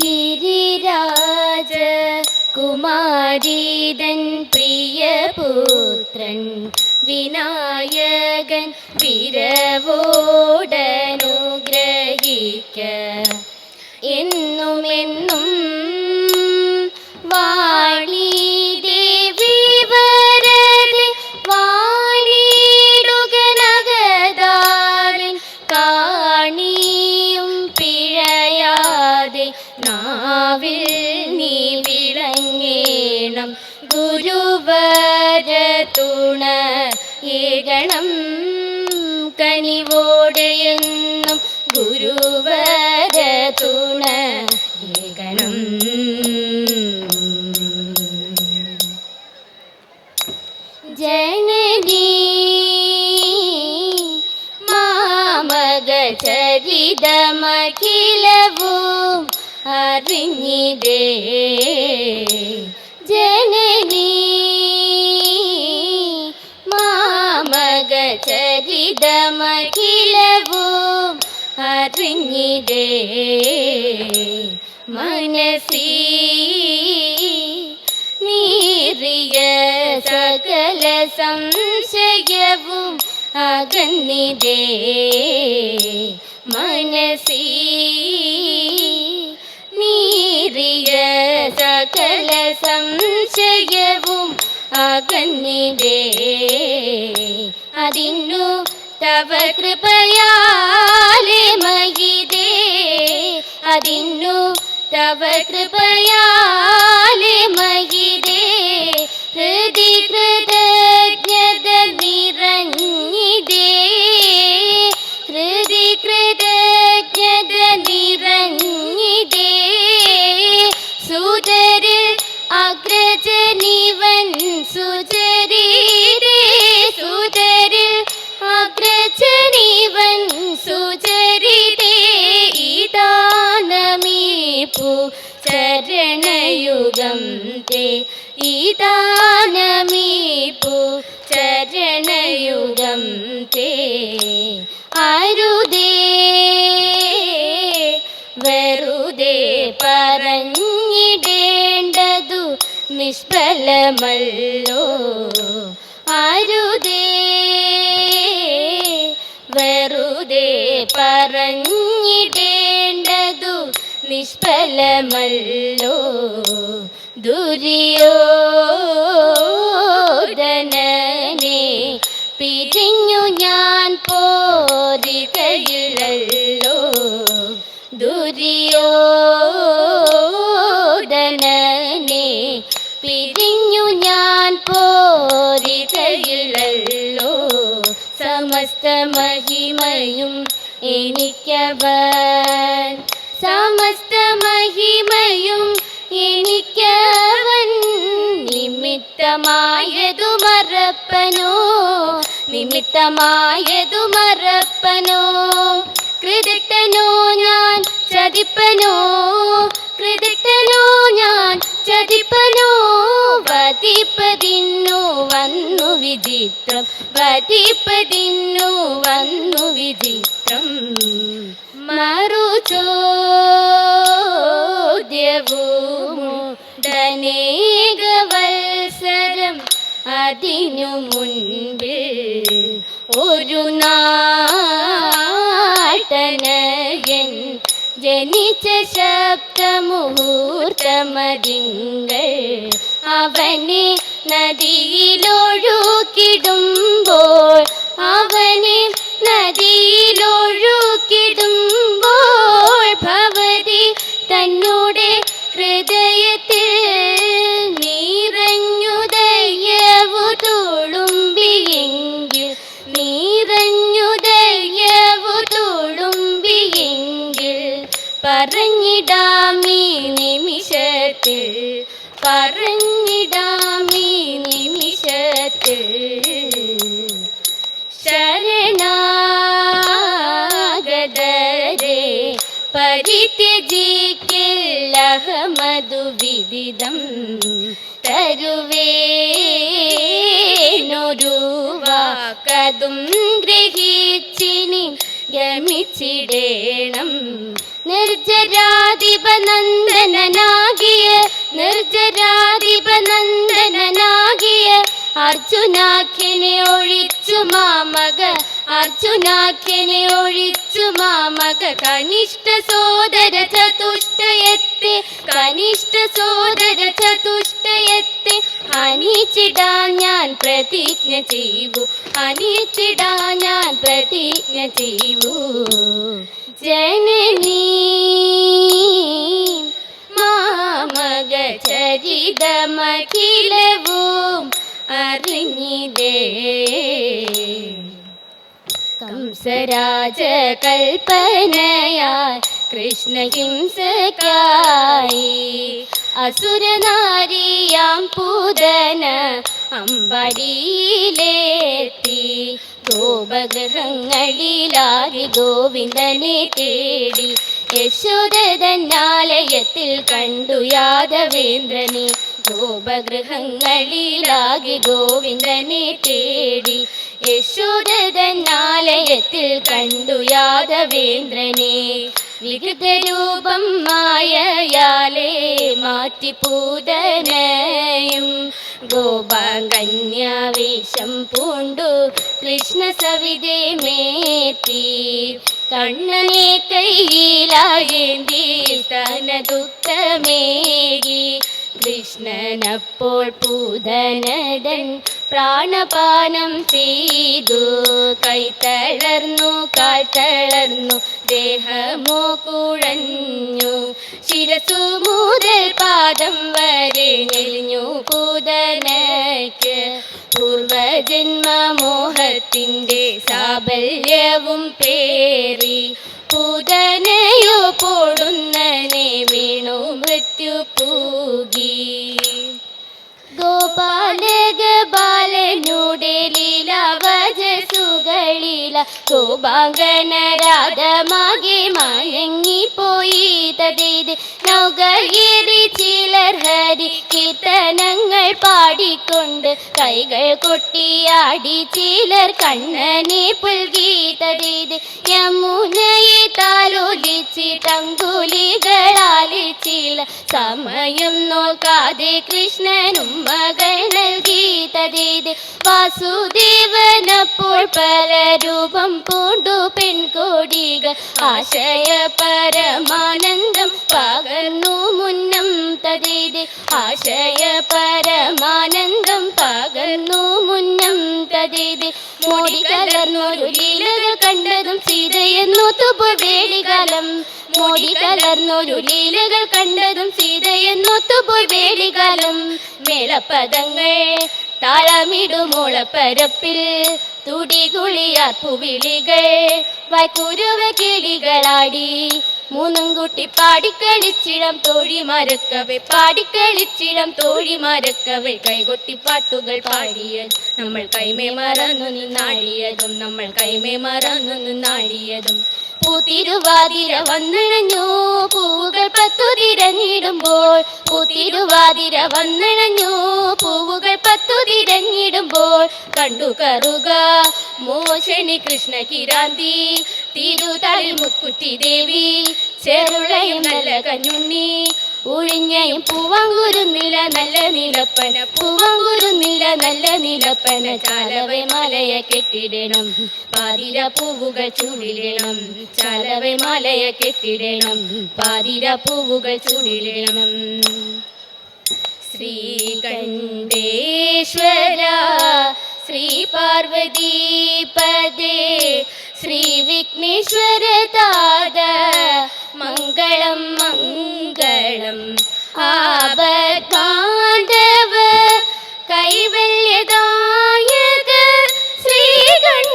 ഗിരിരാജ കുമാരീതൻ പ്രിയപുത്രൻ വിനായകൻ വിരവോടനുഗ്രഹിക്ക. എന്നും എന്നും ഗുരുവര തുണ ഏകണം കനിവോടെയെന്നും ഗുരുവരതുണ ഗുരുവര തുണ ഏകണം ജനനീ മാമകചരിതമഖിലവും അറിഞ്ഞിടേ ചരിതമഖിലവും അറിഞ്ഞിടേ. മനസീ നീറിയ സകല സംശയവും അകന്നിതേ മനസീ നീറിയ സകല സംശയവും അകന്നിതേ അതിന്നു തവ കൃപയാലെ മഹിതേ അതിന്നു തവ കൃപയാലെ മഹിതേ ഹൃദി കൃതജ്ഞത നിറഞ്ഞിതേ ഹൃദി കൃതജ്ഞത നിറഞ്ഞിതേ സുതരിൽ അഗ്രജനിവൻ സുചരീരേ ചരണയുഗം തേ ഇതാനമീപു ചരണയുഗം തേ. അരുതേ വെറുതെ പറഞ്ഞിടേണ്ടതു നിഷ്ഫലമല്ലോ. അരുതേ വെറുതെ പറഞ്ഞിടേണ്ടതു നിഷ്ഫലമല്ലോ ദുര്യോധനനെ പിരിഞ്ഞു ഞാൻ പോരികയില്ലല്ലോ ദുര്യോധനനെ പിരിഞ്ഞു ഞാൻ പോരികയില്ലല്ലോ സമസ്ത മഹിമയും എനിക്കവൻ. നിമിത്തമായതു മറപ്പനോ നിമിത്തമായതു മറപ്പനോ കൃതിട്ടനോ ഞാൻ ചതിപ്പനോ? കൃതിട്ടനോ ഞാൻ ചതിപ്പനോ? വതിപ്പതിന്നു വന്നു വിചിത്രം. വതിപ്പതിന്നു വന്നു വിചിത്രം. മറുചോദ്യവുമുടനേകവത്സരം അതിനു മുൻപിൽ ഒരു നാട്ടനയൻ ജനിച്ച ശബ്ദമുഹൂർത്തമതിങ്കൾ അവനെ നദിയിലൊഴുക്കിടുമ്പോൾ പറഞ്ഞിടാമീ നിമിഷത്തിൽ. ശരണാഗതരെ പരിത്യജിക്കില്ലഹമതു വിദിതം തരുവേനൊരു വാക്കതും ഗ്രഹിച്ചിനി ഗമിച്ചിടേണം. നിർജരാധിപ നന്ദനാകിയ നിർജരാധിപ നന്ദനാകിയ അർജുനാഖ്യനെ ഒഴിച്ചു മാമക അർജുനാഖ്യനെ ഒഴിച്ചു മാമക. കനിഷ്ഠ സോദര ചതുഷ്ടയത്തെ കനിഷ്ഠ സോദര ചതുഷ്ടയത്തെ അനിച്ചിടാൻ ഞാൻ പ്രതിജ്ഞ ചെയ്യൂ അനിച്ചിടാൻ ഞാൻ പ്രതിജ്ഞ ചെയ്യൂ ജനനീ ചരിതമഖിലവും അറിഞ്ഞിതേ. കംസരാജ കൽപ്പനയാൽ കൃഷ്ണഹിംസക്കായി. അസുരനാരിയാം പൂതന അമ്പടിയിലേത്തി. ഗോപഗ്രഹങ്ങളിലാകെ ഗോവിന്ദനെ തേടി യശോദനാലയത്തിൽ കണ്ടു യാദവേന്ദ്രനെ. ഗോപഗൃഹങ്ങളിലാകെ ഗോവിന്ദനെ തേടി. യശോദനാലയത്തിൽ കണ്ടു യാദവേന്ദ്രനെ. വികൃതരൂപം മായയാലേ മാറ്റിപ്പൂതനയും ഗോപകന്യാവേശം പൂണ്ടു കൃഷ്ണ സവിതേ മേത്തി. കണ്ണനെ കയ്യിലായേന്തി തന ദുഃഖമേകി കൃഷ്ണനപ്പോൾ പൂതനടൻ പ്രാണപാനം ചെയ്തു. കൈ തളർന്നു കാൽ തളർന്നു ദേഹമോ കുഴഞ്ഞു. ശിരസു മുതൽ പാദം വരെ നെലിഞ്ഞു പൂതനയ്ക്ക്. പൂർവജന്മമോഹത്തിന്റെ സാബല്യവും പേറി പൂതനയോ പോടുന്നനെ വീണു മൃത്യു പൂകി. ഗോപാലക ബാലനുടെ ലീലാവജസുകളില ഗോപാംഗനരാധമാകെ മയങ്ങിപ്പോയി. തതേത് നൗകയേറി ചിലർ ഹരി പാടിക്കൊണ്ട് കൈകൾ കൊട്ടിയാടി ചിലർ കണ്ണനെ പുൽകി തതേത് യമുനയെ താലോലിച്ച് തങ്കുലികളാലി ചില സമയം നോക്കാതെ കൃഷ്ണനും മകൾ നൽകി വാസുദേവനപ്പോൾ വാസുദേവനപ്പോൾ പരരൂപം പൂണ്ടു പെൺകോടികൾ. ആശയ പരമാനന്ദം പകർന്നു മുന്നം തരീത്. ആശയ പരമാനന്ദം പകർന്നു മുന്നം തതേത് മോടി കലർന്നൊരു ലീലകൾ കണ്ടതും സീതയെന്നൊത്തുപോയി വേടികാലം മോടി കലർന്നൊരു ലീലകൾ കണ്ടതും സീതയെന്നൊത്തുപോയി വേടികാലം മേളപ്പദങ്ങൾ താളമിടുമോളപ്പരപ്പിൽ തുടികുളിയാർപ്പുവിളികൾ വൈക്കുരുവ കിളികളാടി. മൂന്നും കുട്ടി പാടിക്കളിച്ചിടം തോഴി മരക്കവെ പാടിക്കളിച്ചിടം തോഴി മരക്കവെ. കൈകൊട്ടി പാട്ടുകൾ പാടിയത് നമ്മൾ കൈമേ മറന്നു നിന്നാടിയതും നമ്മൾ കൈമേ മറന്നു നിന്നാടിയതും. പൂത്തിരുവാതിര വന്നിണഞ്ഞു. പൂവുകൾ പത്തു തിരഞ്ഞിടുമ്പോൾ പൂത്തിരുവാതിര വന്നിണഞ്ഞു. പൂവുകൾ പത്തു തിരഞ്ഞിടുമ്പോൾ കണ്ടു കറുക. മോശണി കൃഷ്ണ കിരാന്തി തിരുതാഴി മുക്കുറ്റി ദേവി ചെറുളയും നല്ല കഞ്ഞുണ്ണി ഉഴിഞ്ഞയും നില നല്ല നിലപ്പന. പൂവാങ്കുരുന്നില്ല നല്ല നിലപ്പന. ചാലവൈ മലയ കെട്ടിടണം. പാതിര പൂവുകൾ ചൂടിടണം. ചാലവൈ മലയ കെട്ടിടണം. പാതിര പൂവുകൾ ചൂടിടണം. ശ്രീകണ്ഠേശ്വര ശ്രീ പാർവതി പദേ ശ്രീ വിഘ്നേശ്വര மங்களம் மங்களம் ஆபத்காந்தவ கைவல்யதாயக ஸ்ரீகண்டேஸ்வரமா